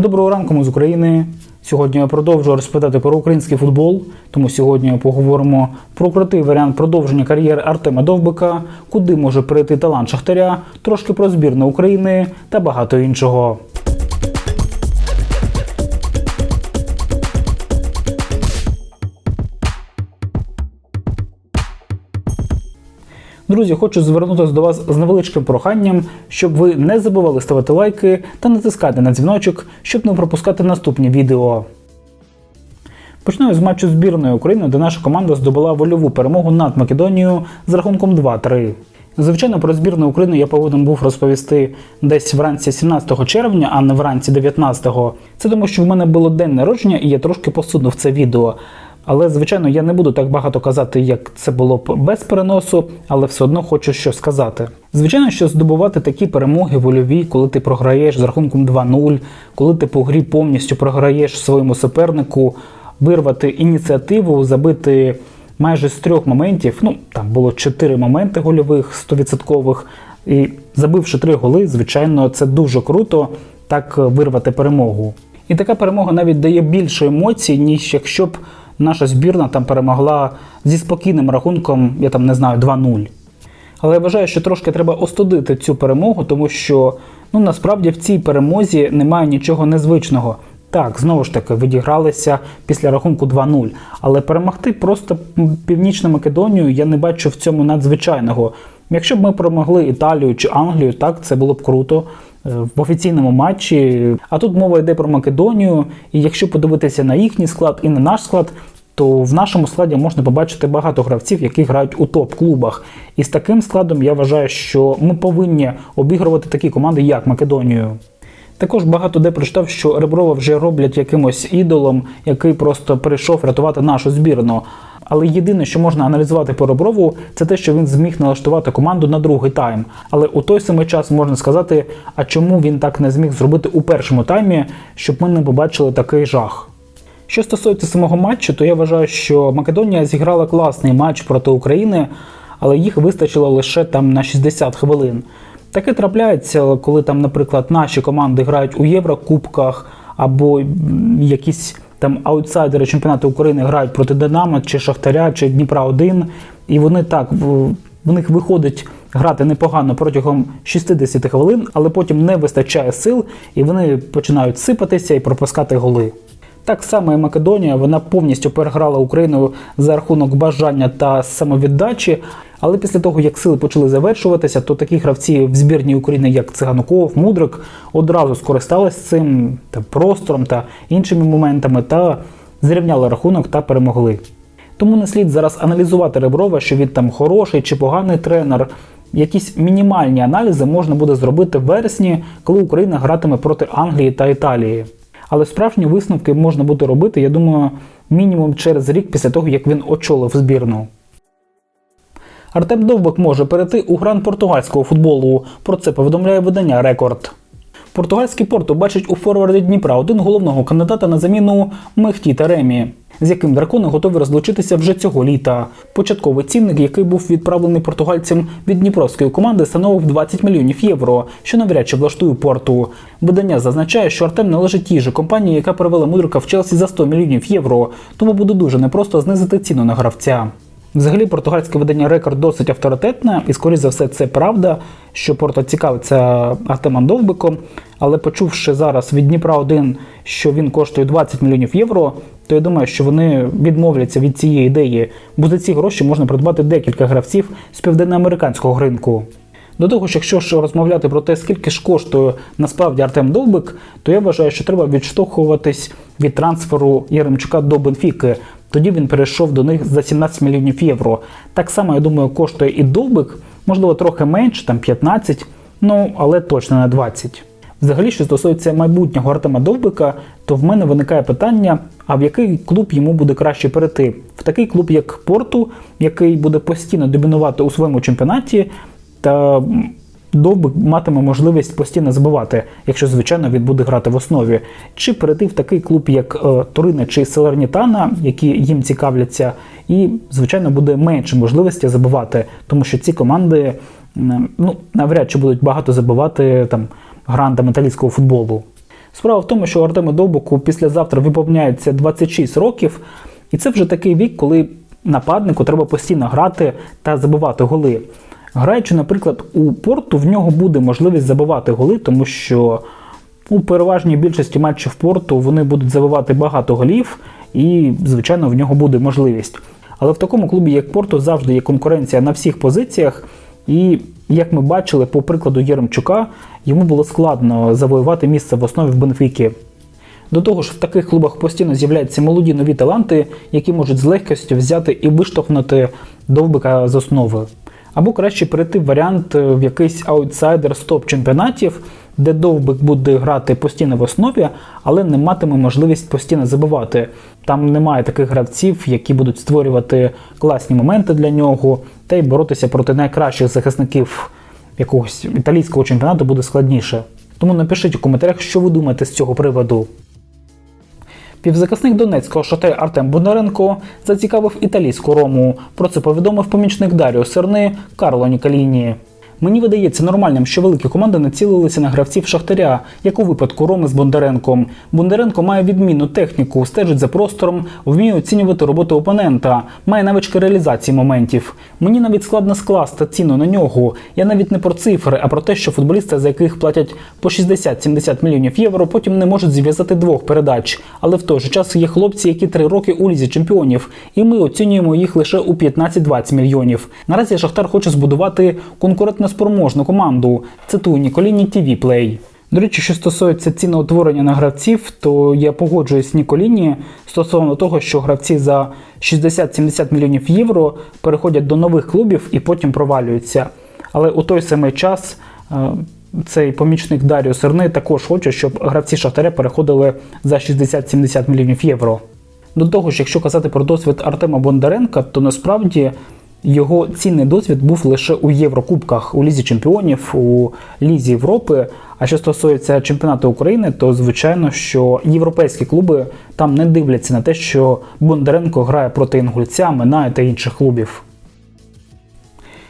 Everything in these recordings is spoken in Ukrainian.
Доброго ранку, ми з України. Сьогодні я продовжую розповідати про український футбол. Тому сьогодні поговоримо про крутий варіант продовження кар'єри Артема Довбика, куди може прийти талант Шахтаря, трошки про збірну України та багато іншого. Друзі, хочу звернутися до вас з невеличким проханням, щоб ви не забували ставити лайки та натискати на дзвіночок, щоб не пропускати наступні відео. Почну з матчу збірної України, де наша команда здобула вольову перемогу над Македонією з рахунком 2-3. Звичайно, про збірну України я повинен був розповісти десь вранці 17 червня, а не вранці 19-го. Це тому, що в мене було день народження, і я трошки посунув це відео. Але, звичайно, я не буду так багато казати, як це було б без переносу, але все одно хочу що сказати. Звичайно, що здобувати такі перемоги вольові, коли ти програєш з рахунком 2-0, коли ти по грі повністю програєш своєму супернику, вирвати ініціативу, забити майже з трьох моментів. Ну там було чотири моменти гольових 100%, і забивши три голи, звичайно, це дуже круто так вирвати перемогу. І така перемога навіть дає більше емоцій, ніж якщо б наша збірна там перемогла зі спокійним рахунком, я там не знаю, 2-0. Але я вважаю, що трошки треба остудити цю перемогу, тому що ну насправді в цій перемозі немає нічого незвичного. Так, знову ж таки, відігралися після рахунку 2-0. Але перемогти просто Північну Македонію я не бачу в цьому надзвичайного. Якщо б ми перемогли Італію чи Англію, так це було б круто е, в офіційному матчі. А тут мова йде про Македонію, і якщо подивитися на їхній склад і на наш склад, то в нашому складі можна побачити багато гравців, які грають у топ-клубах. І з таким складом я вважаю, що ми повинні обігрувати такі команди, як Македонію. Також багато де прочитав, що Реброва вже роблять якимось ідолом, який просто прийшов рятувати нашу збірну. Але єдине, що можна аналізувати по Реброву, це те, що він зміг налаштувати команду на другий тайм. Але у той самий час можна сказати, а чому він так не зміг зробити у першому таймі, щоб ми не побачили такий жах. Що стосується самого матчу, то я вважаю, що Македонія зіграла класний матч проти України, але їх вистачило лише там на 60 хвилин. Таке трапляється, коли там, наприклад, наші команди грають у Єврокубках або якісь там аутсайдери чемпіонату України грають проти Динамо, чи Шахтаря, чи Дніпра 1 і вони так в, них виходить грати непогано протягом 60 хвилин, але потім не вистачає сил, і вони починають сипатися і пропускати голи. Так само і Македонія, вона повністю переграла Україну за рахунок бажання та самовіддачі. Але після того, як сили почали завершуватися, то такі гравці в збірній України, як Циганков, Мудрик, одразу скористалися цим та простором та іншими моментами та зрівняли рахунок та перемогли. Тому не слід зараз аналізувати Реброва, що він там хороший чи поганий тренер. Якісь мінімальні аналізи можна буде зробити в вересні, коли Україна гратиме проти Англії та Італії. Але справжні висновки можна буде робити, я думаю, мінімум через рік після того, як він очолив збірну. Артем Довбик може перейти у гран португальського футболу. Про це повідомляє видання Рекорд. Португальський порту бачить у форварді Дніпра один головного кандидата на заміну Мехті Таремі, з яким дракони готові розлучитися вже цього літа. Початковий цінник, який був відправлений португальцям від дніпровської команди, становив 20 мільйонів євро, що навряд чи влаштує порту. Видання зазначає, що Артем належить тій же компанії, яка перевела Мудрика в Челсі за 100 мільйонів євро, тому буде дуже непросто знизити ціну на гравця. Взагалі, португальське видання Рекорд досить авторитетне, і, скоріш за все, це правда, що Порто цікавиться Артемом Довбиком. Але почувши зараз від Дніпра 1, що він коштує 20 мільйонів євро, то я думаю, що вони відмовляться від цієї ідеї, бо за ці гроші можна придбати декілька гравців з південноамериканського ринку. До того ж, якщо ж розмовляти про те, скільки ж коштує насправді Артем Довбик, то я вважаю, що треба відштовхуватись від трансферу Яремчука до Бенфіки. Тоді він перейшов до них за 17 мільйонів євро. Так само, я думаю, коштує і Довбик, можливо, трохи менше, там 15, ну але точно не 20. Взагалі, що стосується майбутнього Артема Довбика, то в мене виникає питання: а в який клуб йому буде краще перейти? В такий клуб, як Порту, який буде постійно домінувати у своєму чемпіонаті, та Довбик матиме можливість постійно забивати, якщо, звичайно, він буде грати в основі, чи перейти в такий клуб, як е, Турина чи Селернітана, які їм цікавляться, і, звичайно, буде менше можливості забивати, тому що ці команди ну, навряд чи будуть багато забивати там грандам італійського футболу. Справа в тому, що Артему Довбуку післязавтра виповняється 26 років, і це вже такий вік, коли нападнику треба постійно грати та забивати голи. Граючи, наприклад, у порту, в нього буде можливість забивати голи, тому що у переважній більшості матчів порту вони будуть забивати багато голів, і, звичайно, в нього буде можливість. Але в такому клубі, як Порту, завжди є конкуренція на всіх позиціях. І як ми бачили, по прикладу Єремчука, йому було складно завоювати місце в основі в Бенфіки. До того ж, в таких клубах постійно з'являються молоді нові таланти, які можуть з легкістю взяти і виштовхнути довбика з основи. Або краще перейти в варіант е, в якийсь аутсайдер з топ-чемпіонатів, де довбик буде грати постійно в основі, але не матиме можливість постійно забивати. Там немає таких гравців, які будуть створювати класні моменти для нього, та й боротися проти найкращих захисників якогось італійського чемпіонату буде складніше. Тому напишіть у коментарях, що ви думаєте з цього приводу. Півзахисник Донецького шоте Артем Бондаренко зацікавив італійську рому. Про це повідомив помічник Даріо Серни Карло Нікаліні. Мені видається нормальним, що великі команди націлилися на гравців Шахтаря, як у випадку Роми з Бондаренком. Бондаренко має відмінну техніку, стежить за простором, вміє оцінювати роботу опонента, має навички реалізації моментів. Мені навіть складно скласти ціну на нього. Я навіть не про цифри, а про те, що футболісти, за яких платять по 60-70 мільйонів євро, потім не можуть зв'язати двох передач. Але в той же час є хлопці, які три роки у лізі чемпіонів, і ми оцінюємо їх лише у 15-20 мільйонів. Наразі Шахтар хоче збудувати конкурентноспроможну команду. Цитую Ніколіні TV Play. До речі, що стосується ціноутворення на гравців, то я погоджуюсь з Ніколіні стосовно того, що гравці за 60-70 мільйонів євро переходять до нових клубів і потім провалюються. Але у той самий час е, цей помічник Даріо Серни також хоче, щоб гравці Шахтаря переходили за 60-70 мільйонів євро. До того ж, якщо казати про досвід Артема Бондаренка, то насправді його цінний досвід був лише у Єврокубках, у Лізі Чемпіонів, у Лізі Європи. А що стосується чемпіонату України, то звичайно, що європейські клуби там не дивляться на те, що Бондаренко грає проти інгульця, Минає та інших клубів.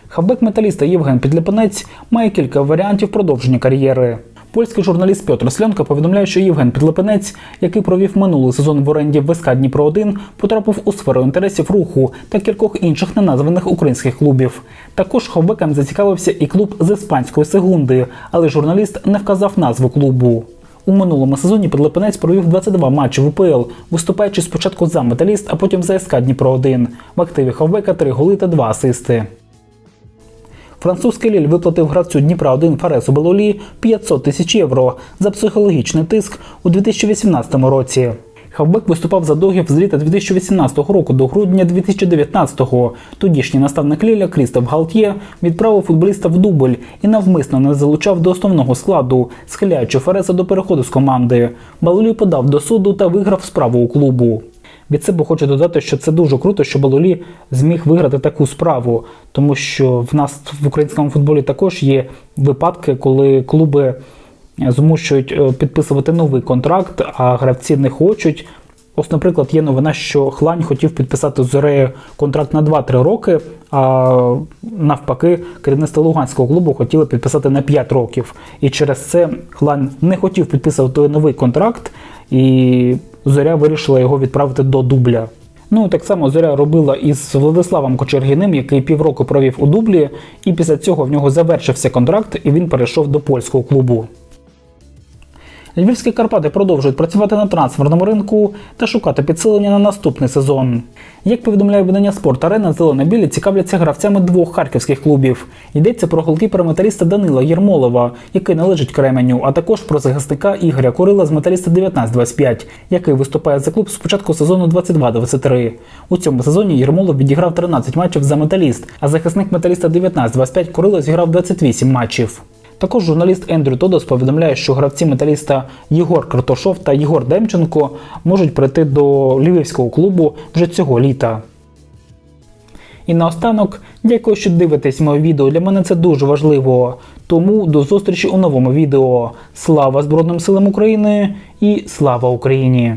Хавбек металіста Євген Підлепенець має кілька варіантів продовження кар'єри. Польський журналіст Петр Сльонка повідомляє, що Євген Підлепенець, який провів минулий сезон в оренді в СК Дніпро 1 потрапив у сферу інтересів руху та кількох інших неназваних українських клубів. Також хавбеком зацікавився і клуб з іспанської сегунди, але журналіст не вказав назву клубу. У минулому сезоні Підлепенець провів 22 матчі в УПЛ, виступаючи спочатку за металіст, а потім за СК Дніпро 1 В активі хавбека 3 голи та 2 асисти. Французький Ліль виплатив гравцю Дніпра 1 Фаресу Белолі 500 тисяч євро за психологічний тиск у 2018 році. Хавбек виступав за довгів з літа 2018 року до грудня 2019-го. Тодішній наставник Ліля Крістоф Галтьє відправив футболіста в дубль і навмисно не залучав до основного складу, схиляючи Фареса до переходу з команди. Балолі подав до суду та виграв справу у клубу. Від себе хочу додати, що це дуже круто, що Балолі зміг виграти таку справу, тому що в нас в українському футболі також є випадки, коли клуби змушують е, підписувати новий контракт, а гравці не хочуть. Ось, наприклад, є новина, що Хлань хотів підписати з Зорею контракт на 2-3 роки, а навпаки, керівництво Луганського клубу хотіло підписати на 5 років. І через це Хлань не хотів підписувати новий контракт, і Зоря вирішила його відправити до дубля. Ну так само зоря робила із Владиславом Кочергіним, який півроку провів у дублі, і після цього в нього завершився контракт, і він перейшов до польського клубу. Львівські Карпати продовжують працювати на трансферному ринку та шукати підсилення на наступний сезон. Як повідомляє видання Спорт Арена, зелено-білі цікавляться гравцями двох харківських клубів. Йдеться про голкіпера металіста Данила Єрмолова, який належить Кременю, а також про захисника Ігоря Курила з металіста 19-25, який виступає за клуб з початку сезону 22-23. У цьому сезоні Єрмолов відіграв 13 матчів за металіст, а захисник металіста 19-25 Курило зіграв 28 матчів. Також журналіст Ендрю Тодос повідомляє, що гравці металіста Єгор Картошов та Єгор Демченко можуть прийти до львівського клубу вже цього літа. І наостанок, дякую, що дивитесь моє відео. Для мене це дуже важливо. Тому до зустрічі у новому відео. Слава Збройним силам України і слава Україні!